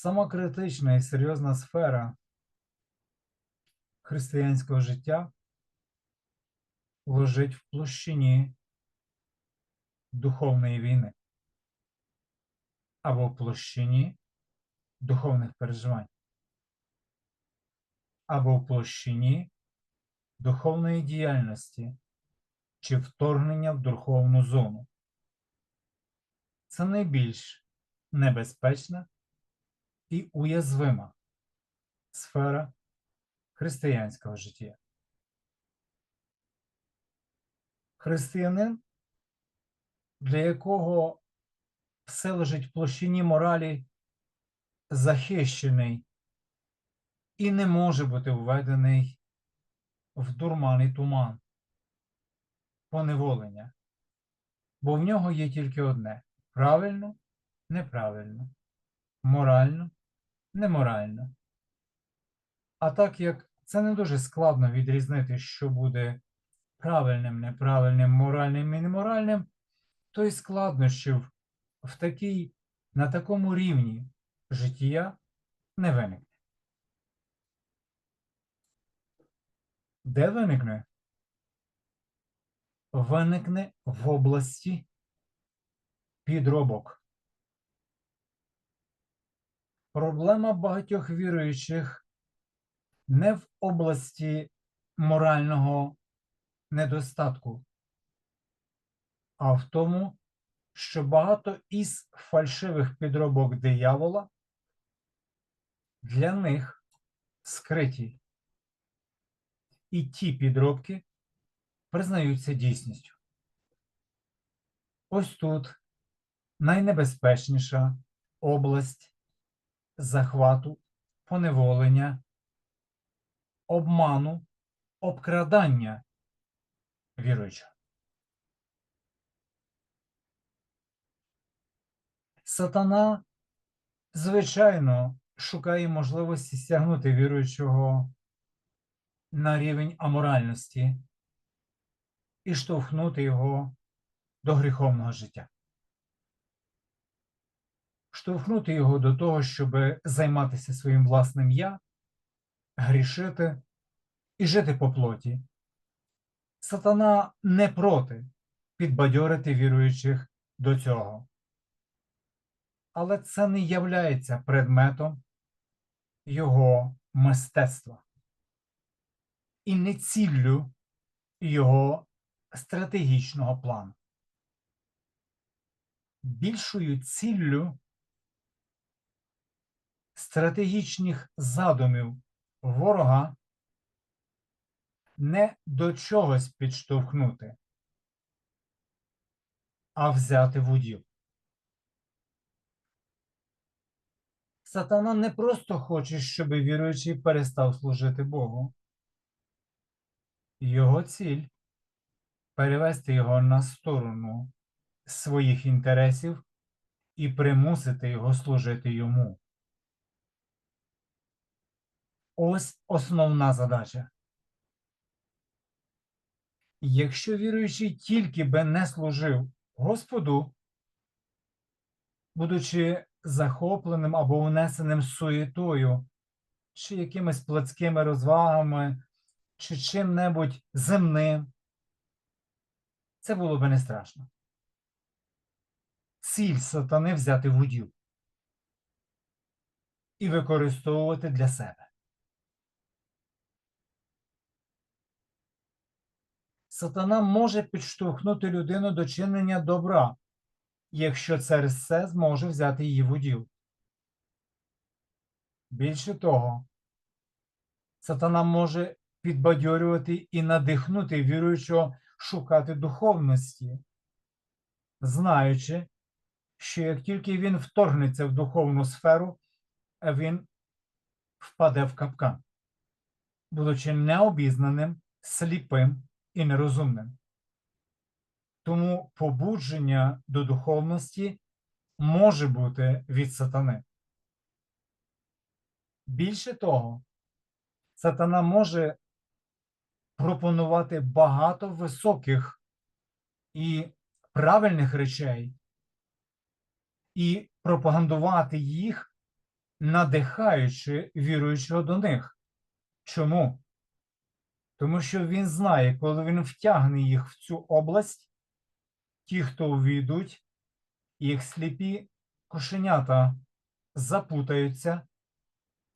Сама критична і серйозна сфера християнського життя лежить в площині духовної війни або в площині духовних переживань, або в площині духовної діяльності чи вторгнення в духовну зону. Це найбільш небезпечна і уязвима сфера християнського життя. Християнин, для якого все лежить в площині моралі, захищений і не може бути введений в дурман і туман, поневолення, бо в нього є тільки одне правильно, неправильно, морально, неморально. А так як це не дуже складно відрізнити, що буде правильним, неправильним, моральним і неморальним, то й складнощів в такій, на такому рівні життя не виникне. Де виникне? Виникне в області підробок. Проблема багатьох віруючих не в області морального недостатку, а в тому, що багато із фальшивих підробок диявола для них скриті. І ті підробки признаються дійсністю. Ось тут найнебезпечніша область захвату, поневолення, обману, обкрадання віруючого. Сатана, звичайно, шукає можливості стягнути віруючого на рівень аморальності і штовхнути його до гріховного життя. Штовхнути його до того, щоб займатися своїм власним я, грішити і жити по плоті. Сатана не проти підбадьорити віруючих до цього. Але це не являється предметом його мистецтва і не ціллю його стратегічного плану. Більшою ціллю стратегічних задумів ворога не до чогось підштовхнути, а взяти в уділ. Сатана не просто хоче, щоб віруючий перестав служити Богу. Його ціль перевести його на сторону своїх інтересів і примусити його служити йому. Ось основна задача. Якщо віруючий тільки би не служив Господу, будучи захопленим або унесеним суєтою, чи якимись плотськими розвагами, чи чим-небудь земним, це було би не страшно. Ціль сатани взяти в уділ і використовувати для себе. Сатана може підштовхнути людину до чинення добра, якщо через це зможе взяти її в уділ. Більше того, сатана може підбадьорювати і надихнути віруючого шукати духовності, знаючи, що як тільки він вторгнеться в духовну сферу, він впаде в капкан, будучи необізнаним, сліпим і нерозумним. Тому побудження до духовності може бути від сатани. Більше того, сатана може пропонувати багато високих і правильних речей і пропагандувати їх надихаючи віруючого до них. Чому? Тому що він знає, коли він втягне їх в цю область, ті, хто увійдуть, їх сліпі кошенята запутаються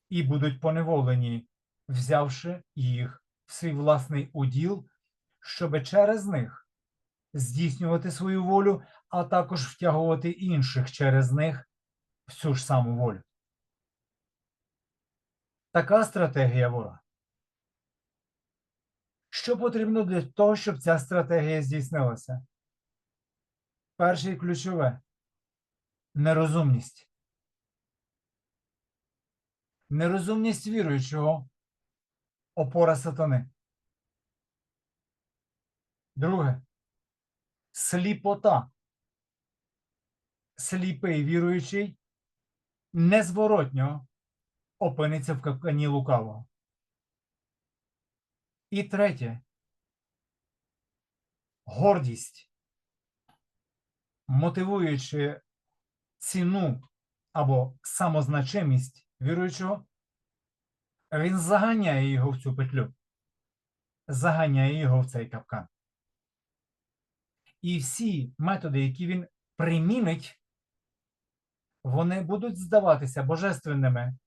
і будуть поневолені, взявши їх в свій власний уділ, щоби через них здійснювати свою волю, а також втягувати інших через них в цю ж саму волю. Така стратегія ворога. Що потрібно для того, щоб ця стратегія здійснилася? Перше і ключове нерозумність. Нерозумність віруючого опора сатани. Друге сліпота. Сліпий віруючий незворотньо опиниться в капкані лукавого. І третє гордість, мотивуючи ціну або самозначимість віруючого, він заганяє його в цю петлю, заганяє його в цей капкан. І всі методи, які він примінить, вони будуть здаватися божественними,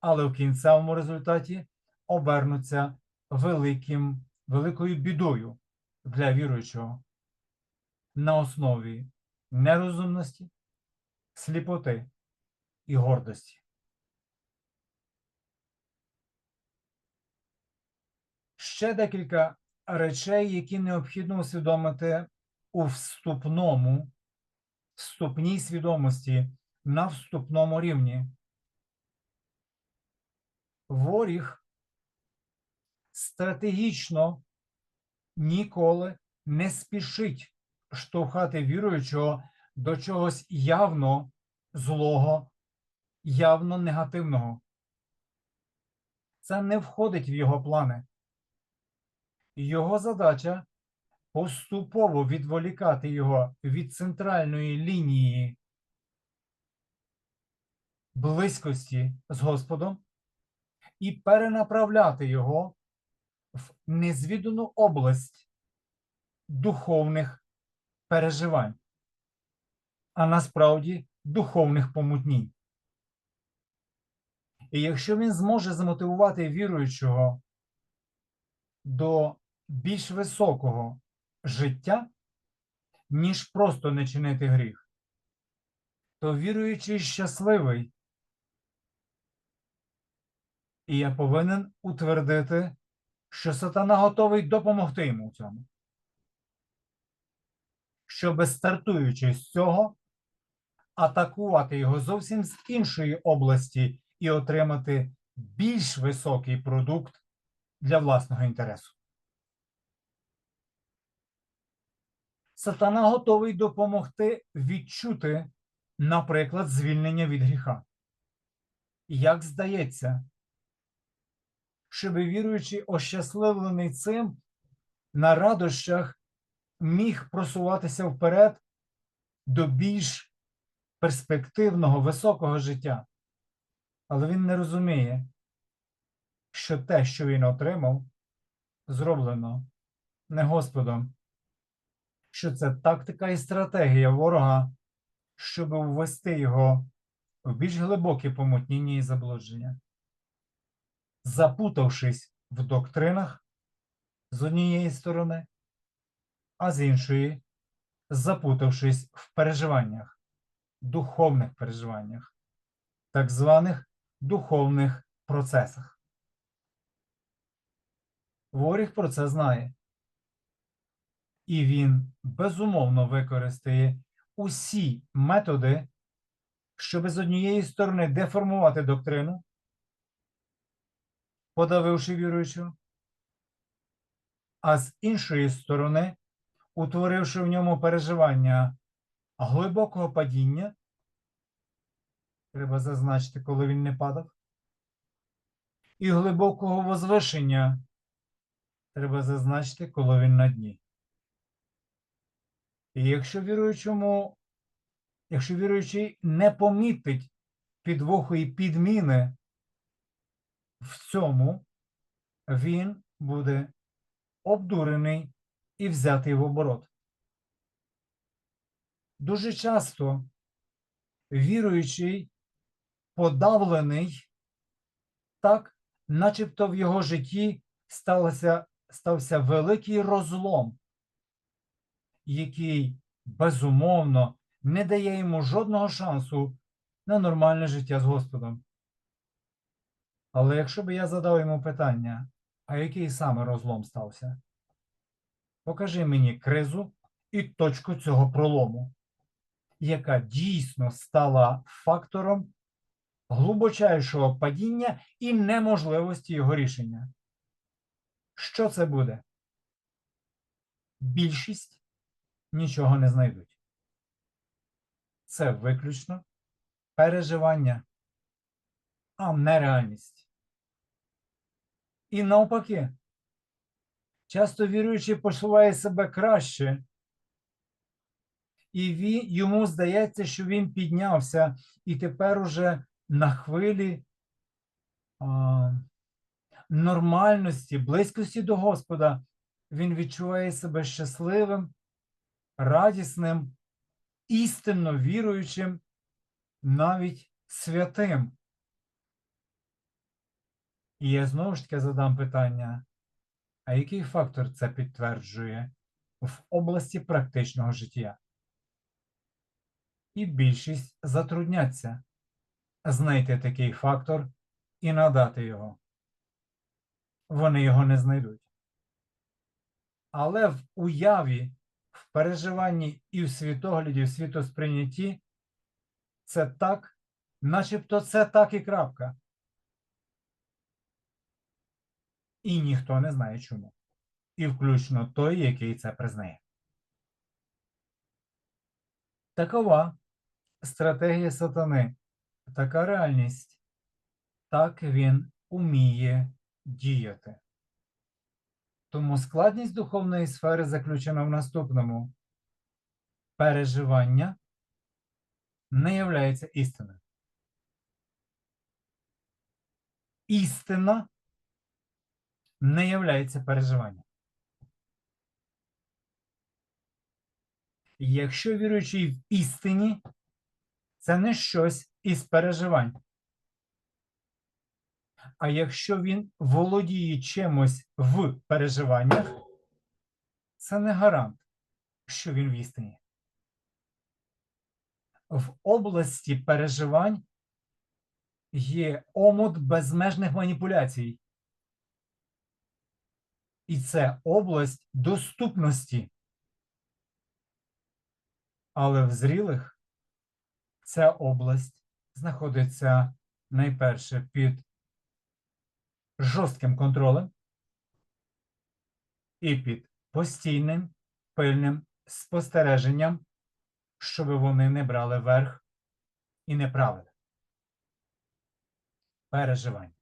але в кінцевому результаті обернуться великим, великою бідою для віруючого на основі нерозумності, сліпоти і гордості. Ще декілька речей, які необхідно усвідомити у вступному, вступній свідомості на вступному рівні. Воріг стратегічно ніколи не спішить штовхати віруючого до чогось явно злого, явно негативного. Це не входить в його плани. Його задача поступово відволікати його від центральної лінії близькості з Господом і перенаправляти його незвідану область духовних переживань, а насправді духовних помутнінь. І якщо він зможе замотивувати віруючого до більш високого життя, ніж просто не чинити гріх, то віруючий щасливий. І я повинен утвердити, що сатана готовий допомогти йому в цьому. Щоб стартуючи з цього, атакувати його зовсім з іншої області і отримати більш високий продукт для власного інтересу. Сатана готовий допомогти відчути, наприклад, звільнення від гріха. Як здається, щоб віруючий ощасливлений цим на радощах міг просуватися вперед до більш перспективного, високого життя. Але він не розуміє, що те, що він отримав, зроблено не Господом, що це тактика і стратегія ворога, щоб ввести його в більш глибоке помутніння і заблудження, запутавшись в доктринах з однієї сторони, а з іншої, запутавшись в переживаннях, духовних переживаннях, так званих духовних процесах. Воріг про це знає. І він безумовно використає усі методи, щоб з однієї сторони деформувати доктрину, подавивши віруючого, а з іншої сторони, утворивши в ньому переживання глибокого падіння, треба зазначити, коли він не падав, і глибокого возвишення треба зазначити, коли він на дні. І якщо віруючому, якщо віруючий не помітить підвоху і підміни в цьому, він буде обдурений і взятий в оборот. Дуже часто віруючий подавлений так, начебто в його житті сталося, стався великий розлом, який безумовно не дає йому жодного шансу на нормальне життя з Господом. Але якщо б я задав йому питання, а який саме розлом стався? Покажи мені кризу і точку цього пролому, яка дійсно стала фактором глибочайшого падіння і неможливості його рішення. Що це буде? Більшість нічого не знайдуть. Це виключно переживання, а не реальність. І навпаки, часто віруючий почуває себе краще, і він, йому здається, що він піднявся і тепер уже на хвилі а, нормальності, близькості до Господа, він відчуває себе щасливим, радісним, істинно віруючим, навіть святим. І я знову ж таки задам питання: а який фактор це підтверджує в області практичного життя? І більшість затрудняться знайти такий фактор і надати його. Вони його не знайдуть. Але в уяві, в переживанні і в світогляді, в світосприйнятті це так, начебто це так і крапка. І ніхто не знає чому. І включно той, який це признає. Такова стратегія сатани, така реальність. Так він уміє діяти. Тому складність духовної сфери заключена в наступному: переживання не являється істиною. Істина не являється переживанням. Якщо віруючий в істині, це не щось із переживань. А якщо він володіє чимось в переживаннях, це не гарант, що він в істині. В області переживань є омут безмежних маніпуляцій. І це область доступності. Але в зрілих ця область знаходиться найперше під жорстким контролем і під постійним пильним спостереженням, щоб вони не брали верх і не правили. Переживання.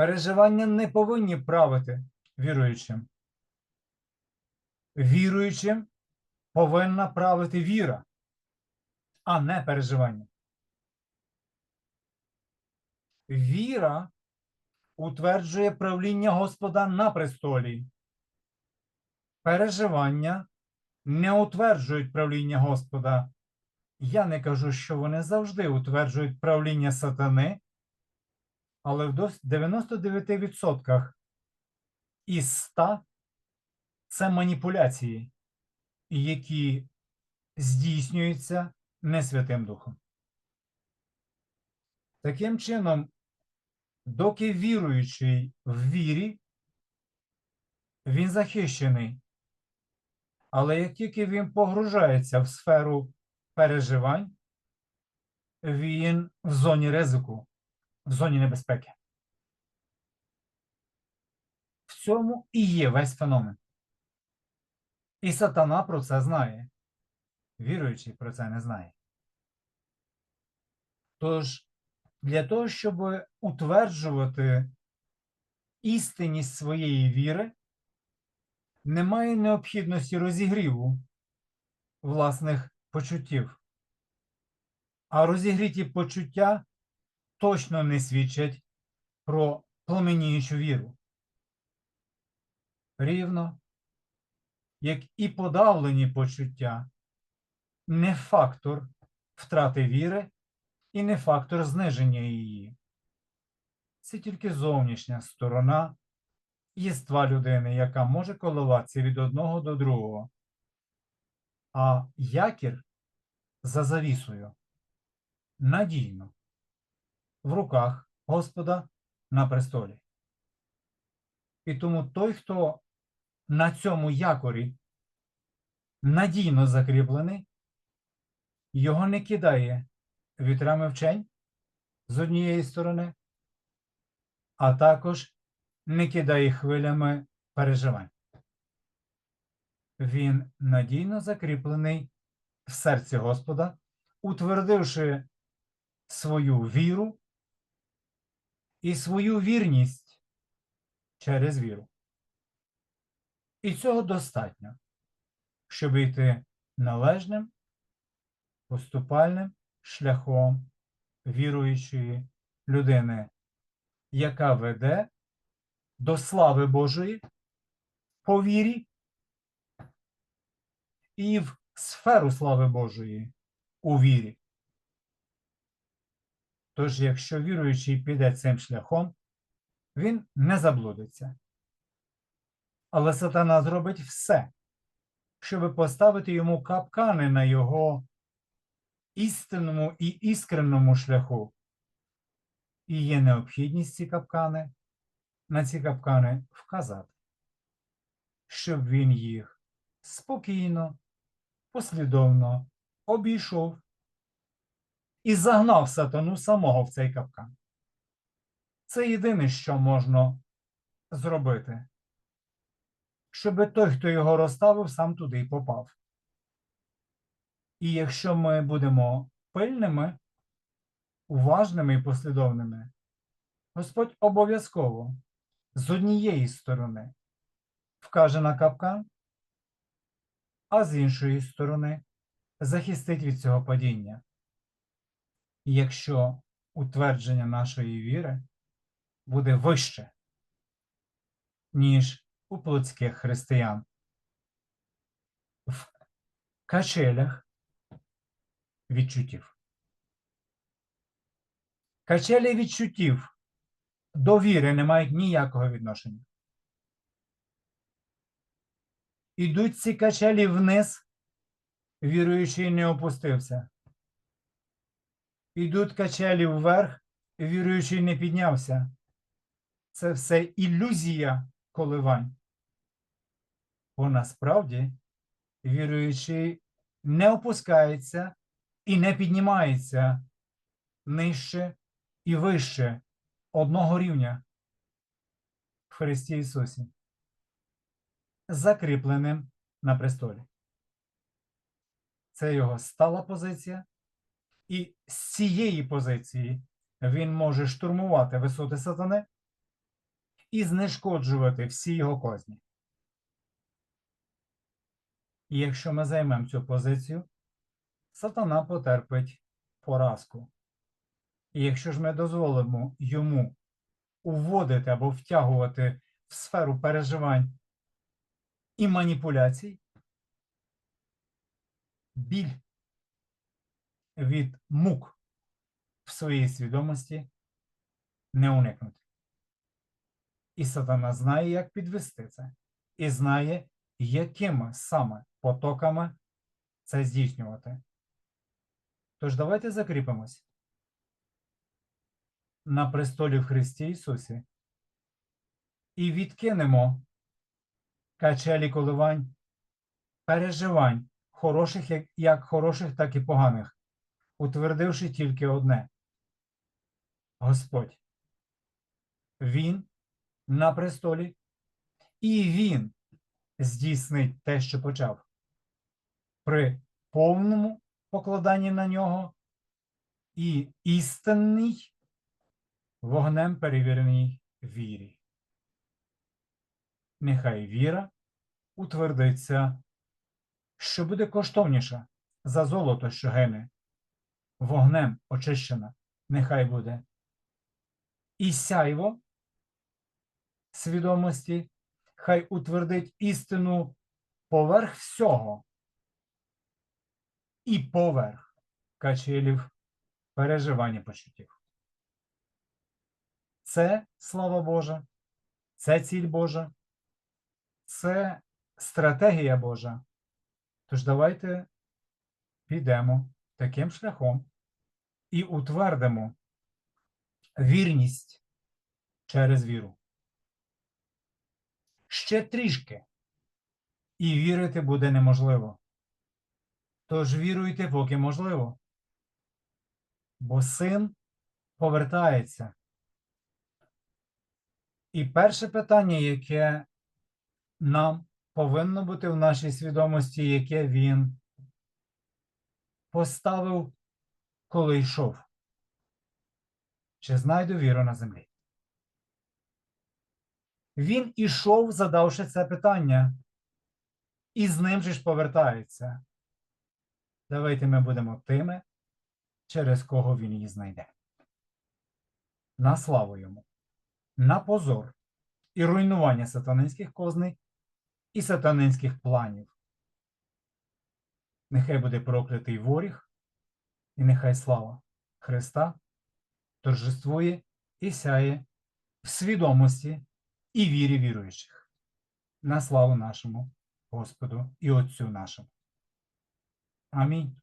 Переживання не повинні правити віруючим. Віруючим повинна правити віра, а не переживання. Віра утверджує правління Господа на престолі. Переживання не утверджують правління Господа. Я не кажу, що вони завжди утверджують правління сатани, але в 99% із 100 це маніпуляції, які здійснюються не Святим Духом. Таким чином, доки віруючий в вірі, він захищений. Але як тільки він погружається в сферу переживань, він в зоні ризику, в зоні небезпеки. В цьому і є весь феномен. І сатана про це знає. Віруючий про це не знає. Тож, для того, щоб утверджувати істинність своєї віри, немає необхідності розігріву власних почуттів. А розігріті почуття точно не свідчать про пламеніючу віру. Рівно, як і подавлені почуття, не фактор втрати віри і не фактор зниження її. Це тільки зовнішня сторона єства людини, яка може коливатися від одного до другого. А якір за завісою надійно в руках Господа на престолі. І тому той, хто на цьому якорі надійно закріплений, його не кидає вітрами вчень з однієї сторони, а також не кидає хвилями переживань. Він надійно закріплений в серці Господа, утвердивши свою віру і свою вірність через віру. І цього достатньо, щоб йти належним, поступальним шляхом віруючої людини, яка веде до слави Божої по вірі і в сферу слави Божої у вірі. Тож, якщо віруючий піде цим шляхом, він не заблудиться. Але сатана зробить все, щоб поставити йому капкани на його істинному і іскренному шляху. І є необхідність ці капкани, на ці капкани вказати, щоб він їх спокійно, послідовно обійшов і загнав сатану самого в цей капкан. Це єдине, що можна зробити, щоб той, хто його розставив, сам туди й попав. І якщо ми будемо пильними, уважними і послідовними, Господь обов'язково з однієї сторони вкаже на капкан, а з іншої сторони захистить від цього падіння. Якщо утвердження нашої віри буде вище, ніж у плотських християн, в качелях відчуттів. Качелі відчуттів до віри не мають ніякого відношення. Ідуть ці качелі вниз, віруючий не опустився. Ідуть качелі вверх, віруючий не піднявся. Це все ілюзія коливань. Бо насправді віруючий не опускається і не піднімається нижче і вище одного рівня в Христі Ісусі, закріпленим на престолі. Це його стала позиція, і з цієї позиції він може штурмувати висоти сатани і знешкоджувати всі його козні. І якщо ми займемо цю позицію, сатана потерпить поразку. І якщо ж ми дозволимо йому уводити або втягувати в сферу переживань і маніпуляцій, біль від мук в своїй свідомості не уникнути. І сатана знає, як підвести це, і знає, якими саме потоками це здійснювати. Тож давайте закріпимось на престолі в Христі Ісусі і відкинемо качелі коливань, переживань, хороших як, як хороших, так і поганих, утвердивши тільки одне. Господь. Він на престолі, і Він здійснить те, що почав. При повному покладанні на нього і істинній вогнем перевіреній вірі. Нехай віра утвердиться, що буде коштовніша за золото, що гине, вогнем очищена, нехай буде. І сяйво свідомості, хай утвердить істину поверх всього і поверх качелів переживання почуттів. Це слава Божа, це ціль Божа, це стратегія Божа. Тож давайте підемо таким шляхом і утвердимо вірність через віру. Ще трішки, і вірити буде неможливо. Тож віруйте, поки можливо. Бо син повертається. І перше питання, яке нам повинно бути в нашій свідомості, яке він поставив, коли йшов. Чи знайду віру на землі? Він ішов, задавши це питання, і з ним же ж повертається. Давайте ми будемо тими, через кого він її знайде. На славу йому, на позор і руйнування сатанинських козней і сатанинських планів. Нехай буде проклятий воріг, і нехай слава Христа торжествує і сяє в свідомості і вірі віруючих. На славу нашому Господу і Отцю нашому. Амінь.